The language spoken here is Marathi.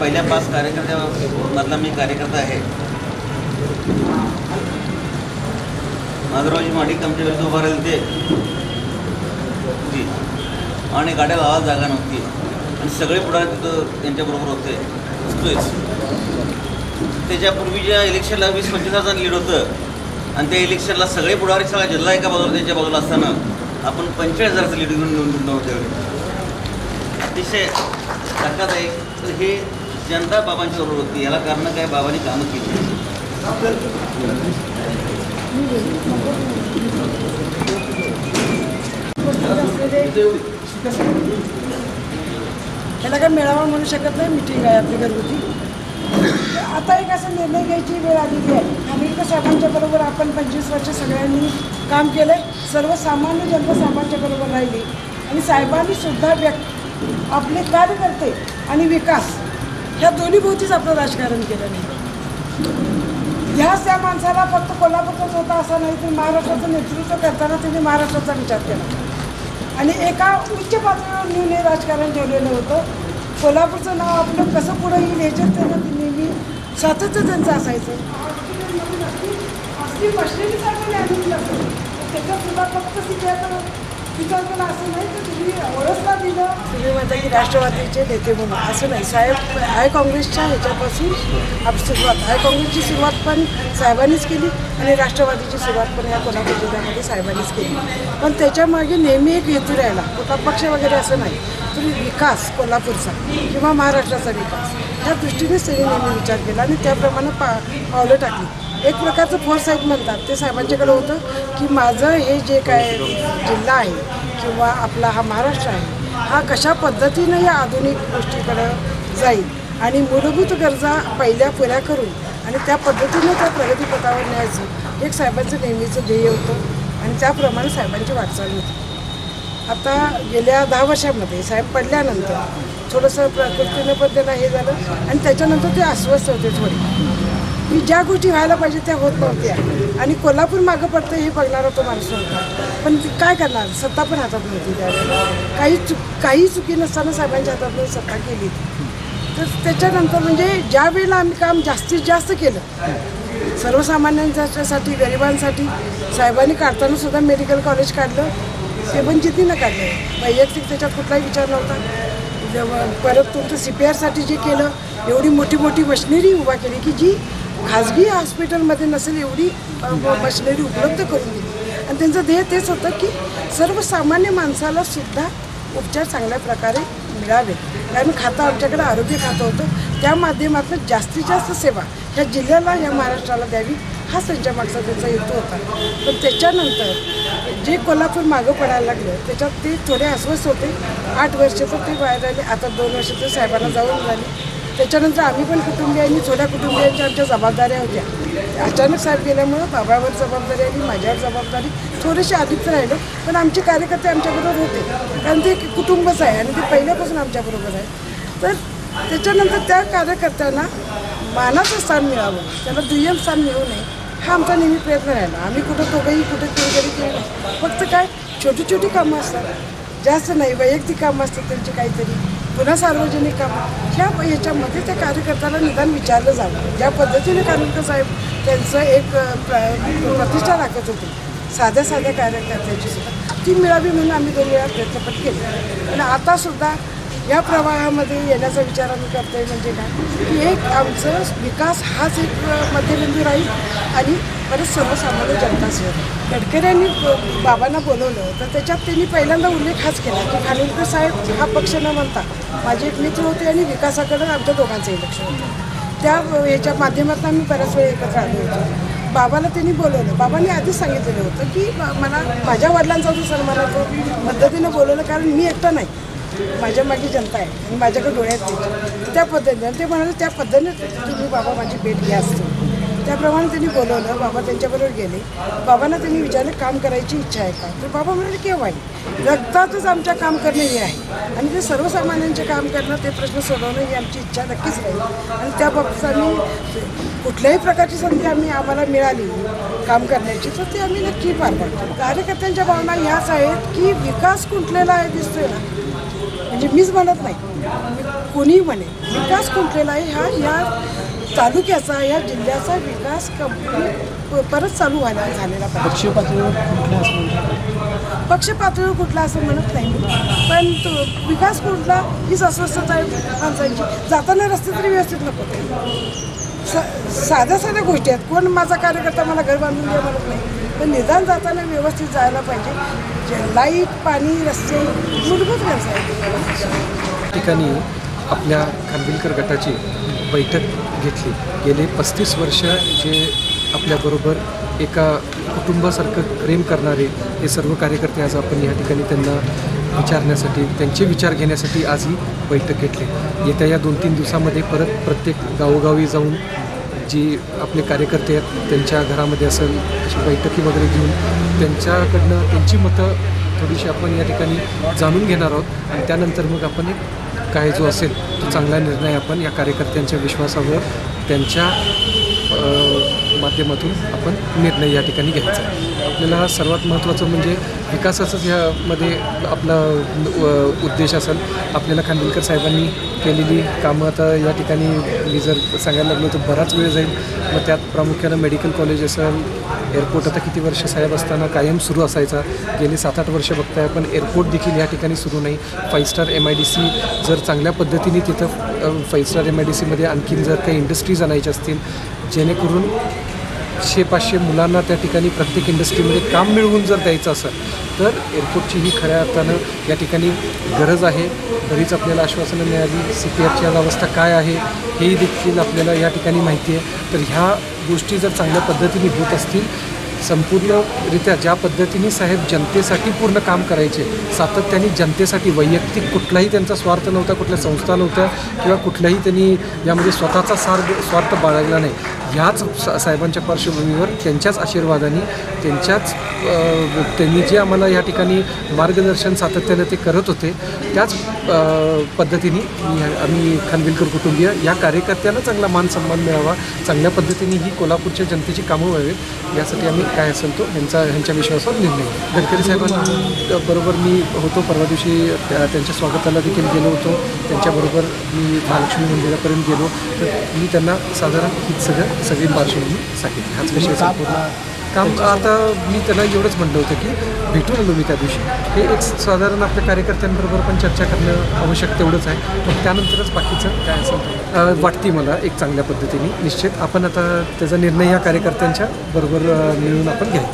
पहिल्या पाच कार्यकर्त्यामधला मी कार्यकर्ता आहे. नागरावजी माडिक आमच्या विरुद्ध उभा राहिले ते. होती. आणि गाड्या लावायला जागा नव्हती. आणि सगळे पुढारी तिथं त्यांच्याबरोबर होते. त्याच्यापूर्वी त्याच्यापूर्वीच्या इलेक्शनला वीस पंचवीस हजार लीड होतं आणि त्या इलेक्शनला सगळे पुढारी सगळा जिल्हा एका बाजूला त्यांच्या बाजूला असताना आपण पंचेचाळीस हजाराचं लीड घेऊन निवडून नव्हते अतिशय धक्कादायक. आहे तर हे जनता बाबांच्या बरोबर होती. याला कारण काय? बाबांनी कामं केली. त्याला काय मेळावा म्हणू शकत नाही? मिटिंग आहे आपली घरगुती. आता एक असा निर्णय घ्यायची वेळ आलेली आहे आंबेडकर साहेबांच्या बरोबर आपण पंचवीस वर्ष सगळ्यांनी काम केलं सर्वसामान्य जनता साहेबांच्या बरोबर राहिली. आणि साहेबांनी सुद्धा व्यक्त आपले कार्यकर्ते आणि विकास. ह्या दोन्ही भोवतीच आपलं राजकारण केलं नाही. ह्याच त्या माणसाला फक्त कोल्हापूरचाच होता असं नाही तर महाराष्ट्राचं नेतृत्व करताना त्यांनी महाराष्ट्राचा विचार केला. आणि एका उच्च पातळीवर नेऊन हे राजकारण ठेवलेलं होतं. कोल्हापूरचं नाव आपलं कसं पुढं येईल ह्याच्यात त्यांना नेहमी सातत्य त्यांचं असायचं. असली बसलेली चांगली आणून त्याच्यात सुद्धा फक्त तिथे विचार केला असं नाही तर तुम्ही ओळखला दिलं तुम्ही म्हणता की राष्ट्रवादीचे नेते म्हणून. असं नाही. साहेब हाय काँग्रेसच्या ह्याच्यापासून आप सुरुवात. हाय काँग्रेसची सुरुवात पण साहेबांनीच केली आणि राष्ट्रवादीची सुरुवात पण या कोल्हापूर जिल्ह्यामध्ये साहेबांनीच केली. पण त्याच्यामागे नेहमी एक हेतू राहिला. कुठला पक्ष वगैरे असं नाही. तर विकास कोल्हापूरचा किंवा महाराष्ट्राचा विकास. ह्या दृष्टीनेच त्यांनी नेहमी विचार केला आणि त्याप्रमाणे पा पावलं टाकली. एक प्रकारचं फोरसाईट म्हणतात. ते साहेबांच्याकडे होतं की माझं हे जे काय जिल्हा आहे किंवा आपला हा महाराष्ट्र आहे हा कशा पद्धतीनं या आधुनिक गोष्टीकडं जाईल? आणि मूलभूत गरजा पहिल्या पुऱ्या करून आणि त्या पद्धतीनं त्या प्रगतीपथावर न्यायचं एक साहेबांचं नेहमीचं ध्येय होतं आणि त्याप्रमाणे साहेबांची वाटचाल होती. आता गेल्या दहा वर्षामध्ये साहेब पडल्यानंतर थोडंसं प्रकृतीनं पण त्यांना हे झालं आणि त्याच्यानंतर ते अस्वस्थ होते थोडे. की ज्या गोष्टी व्हायला पाहिजे त्या होत नव्हत्या. आणि कोल्हापूर मागं पडतं हे बघणारा तो माणूस होता पण काय करणार? सत्ता पण हातात नव्हती त्यावेळेला. काही चुक काही चुकी नसताना साहेबांच्या हातातून सत्ता केली तर त्याच्यानंतर म्हणजे ज्या वेळेला आम्ही काम जास्तीत जास्त केलं सर्वसामान्यांच्यासाठी गरिबांसाठी साहेबांनी काढताना सुद्धा मेडिकल कॉलेज काढलं. ते वंचितीनं काढलं. वैयक्तिक त्याच्यात कुठलाही विचार नव्हता. परत तुमचं सी पी आरसाठी जे केलं एवढी मोठी मोठी मशिनरी उभा केली की जी खाजगी हॉस्पिटलमध्ये नसेल एवढी मशिनरी उपलब्ध करून दिली. आणि त्यांचं ध्येय तेच होतं की सर्वसामान्य माणसाला सुद्धा उपचार चांगल्या प्रकारे मिळावे. कारण खातं आमच्याकडे आरोग्य खातं होतं. त्या माध्यमातून जास्तीत जास्त सेवा ह्या जिल्ह्याला या महाराष्ट्राला द्यावी हाच त्यांच्या मागचा त्यांचा हेतू होता. पण त्याच्यानंतर जे कोल्हापूर मागं पडायला लागलं त्याच्यात ते थोडे अस्वस्थ होते. आठ वर्ष तर ते बाहेर राहिले. आता दोन वर्ष ते साहेबांना जाऊन झाली त्याच्यानंतर आम्ही पण कुटुंबियांनी छोट्या कुटुंबियांच्या आमच्या जबाबदाऱ्या होत्या. अचानक साहेब गेल्यामुळं बाबावर जबाबदारी आणि माझ्यावर जबाबदारी. थोडेसे आधीच राहिलो पण आमचे कार्यकर्ते आमच्याबरोबर होते. कारण ते एक कुटुंबच आहे आणि ते पहिल्यापासून आमच्याबरोबर आहे. तर त्याच्यानंतर त्या कार्यकर्त्यांना मानाचं स्थान मिळावं त्याला दुय्यम स्थान मिळू नये हा आमचा नेहमी प्रयत्न राहिला. आम्ही कुठं दोघंही कुठे तरी केलं नाही. फक्त काय छोटी छोटी कामं असतात. जास्त नाही वैयक्तिक कामं असतात त्यांची काहीतरी. पुन्हा सार्वजनिक कामं. ह्या ह्याच्यामध्ये त्या कार्यकर्त्याला निदान विचारलं जावं. ज्या पद्धतीने कार्यकर्ता साहेब त्यांचं एक प्रतिष्ठा राखत होते साध्या साध्या कार्यकर्त्याची सुद्धा ती मिळावी म्हणून आम्ही दोन वेळा प्रयत्नपट केले. पण आतासुद्धा या प्रवाहामध्ये येण्याचा विचार आम्ही करतोय म्हणजे काय? की एक आमचं विकास हाच एक मध्यबिंदू राहील आणि परत सर्वसामान्य जनता गडकऱ्यांनी बाबांना बोलवलं. तर त्याच्यात त्यांनी पहिल्यांदा उल्लेख हाच केला की खानिलकर साहेब हा पक्ष न म्हणता माझे एक मित्र होते आणि विकासाकडं आमच्या दोघांचंही लक्ष होतं. त्या याच्या माध्यमातून आम्ही बऱ्याच वेळ एकत्र आलो होतो. बाबाला त्यांनी बोलवलं. बाबांनी आधीच सांगितलेलं होतं की मला माझ्या वडिलांचा जो सन्मान आहे तो पद्धतीनं बोलवलं कारण मी एकटा नाही. माझ्या मागे जनता आहे आणि माझ्याकडे डोळ्यात त्या पद्धतीने आणि ते म्हणाले त्या पद्धतीने तुम्ही बाबा माझी भेट घ्या असतो त्याप्रमाणे त्यांनी बोलवलं बाबा त्यांच्याबरोबर गेले. बाबांना त्यांनी विचारलं काम करायची इच्छा आहे का? तर बाबा म्हणाले केव्हा आहे? रक्तातच आमच्या काम करणं हे आहे. आणि ते सर्वसामान्यांचे काम करणं ते प्रश्न सोडवणं ही आमची इच्छा नक्कीच राहील. आणि त्या बाबतीत आम्ही कुठल्याही प्रकारची संधी आम्ही आम्हाला मिळाली काम करण्याची तर ते आम्ही नक्की पार पाडतो. कार्यकर्त्यांच्या भावना ह्याच आहेत की विकास कुंठलेला आहे दिसतोय ना? म्हणजे मीच म्हणत नाही. कोणीही म्हणे विकास कुंटलेला आहे हा या तालुक्याचा या जिल्ह्याचा विकास कंप्लीट परत चालू व्हायला झालेला पक्षीय पातळीवर पक्ष पातळीवर कुठला असं म्हणत नाही पण तो विकास कुठला हीच अस्वस्थता आहे माणसांची. जाताना रस्ते तरी व्यवस्थित नको. सा साध्या साध्या गोष्टी आहेत. कोण माझा कार्यकर्ता मला घर बांधून द्या म्हणत नाही. पण निदान जाताना व्यवस्थित जायला पाहिजे. लाइट पाणी रस्ते मूलभूत गरजा आहेत. ठिकाणी आपल्या खानविलकर गटाची बैठक घेतली. गेले पस्तीस वर्ष जे आपल्याबरोबर एका कुटुंबासारखं प्रेम करणारे हे सर्व कार्यकर्ते आज आपण या ठिकाणी त्यांना विचारण्यासाठी त्यांचे विचार घेण्यासाठी आज ही बैठक घेतली. येत्या या दोन तीन दिवसामध्ये परत प्रत्येक गावोगावी जाऊन जी आपले कार्यकर्ते आहेत त्यांच्या घरामध्ये असेल अशी बैठकी वगैरे घेऊन त्यांच्याकडनं त्यांची मतं थोडीशी आपण या ठिकाणी जाणून घेणार आहोत. आणि त्यानंतर मग आपण एक काय जो असेल तो चांगला निर्णय आपण या कार्यकर्त्यांच्या विश्वासावर त्यांच्या माध्यमातून आपण निर्णय या ठिकाणी घ्यायचा आहे. आपल्याला सर्वात महत्त्वाचं म्हणजे विकासाचंच ह्यामध्ये आपला उद्देश असेल. आपल्याला खानविलकर साहेबांनी केलेली कामं आता या ठिकाणी मी जर सांगायला लागलो तर बराच वेळ जाईल. मग त्यात प्रामुख्यानं मेडिकल कॉलेज असेल एअरपोर्ट आता किती वर्ष साहेब असताना कायम सुरू असायचा. गेली सात आठ वर्ष बघताय पण एअरपोर्ट देखील या ठिकाणी सुरू नाही. Five star M I D C जर चांगल्या पद्धतीने तिथं five star M I D सीमध्ये आणखीन जर काही इंडस्ट्रीज आणायच्या असतील जेणेकरून शे पाचशे मुलांना त्या ठिकाणी प्रत्येक इंडस्ट्रीमध्ये काम मिळवून जर द्यायचं असेल तर एअरपोर्टची ही खऱ्या अर्थानं या ठिकाणी गरज आहे. बरीच आपल्याला आश्वासनं मिळाली. सी पी आरची आज अवस्था काय आहे हेही देखील आपल्याला या ठिकाणी माहिती आहे. तर ह्या गोष्टी जर चांगल्या पद्धतीने होत असतील संपूर्णरित्या ज्या पद्धतीने साहेब जनतेसाठी पूर्ण काम करायचे सातत्याने जनतेसाठी वैयक्तिक कुठलाही त्यांचा स्वार्थ नव्हता कुठल्या संस्था नव्हत्या किंवा कुठलाही त्यांनी यामध्ये स्वतःचा सार स्वार्थ बाळगला नाही. ह्याच सा- साहेबांच्या पार्श्वभूमीवर त्यांच्याच आशीर्वादाने त्यांच्याच त्यांनी जे आम्हाला या ठिकाणी मार्गदर्शन सातत्यानं ते करत होते त्याच पद्धतीने आम्ही खानविलकर कुटुंबीय या कार्यकर्त्यांना चांगला मान सन्मान मिळावा चांगल्या पद्धतीने ही कोल्हापूरच्या जनतेची कामं व्हावीत यासाठी आम्ही काय असेल तो ह्यांचा ह्यांच्या विश्वासावर निर्णय गडकरी साहेबांना बरोबर मी होतो परवा दिवशी त्या- त्यांच्या स्वागताला देखील गेलो होतो त्यांच्याबरोबर मी महालक्ष्मी मंदिरापर्यंत गेलो तर मी त्यांना साधारण ही सगळं सगळी पार्श्वभूमी सांगितली हाच विषय संपूर्ण काम आता मी त्यांना एवढंच म्हणलं होतं की भेटून आलो मी त्या दिवशी. हे एक साधारण आपल्या कार्यकर्त्यांबरोबर पण चर्चा करणं आवश्यक तेवढंच आहे. मग त्यानंतरच बाकीचं काय असेल ते. अं, वाटते मला एक चांगल्या पद्धतीने. निश्चित आपण आता त्याचा निर्णय या कार्यकर्त्यांच्या बरोबर मिळून आपण घ्यायचा.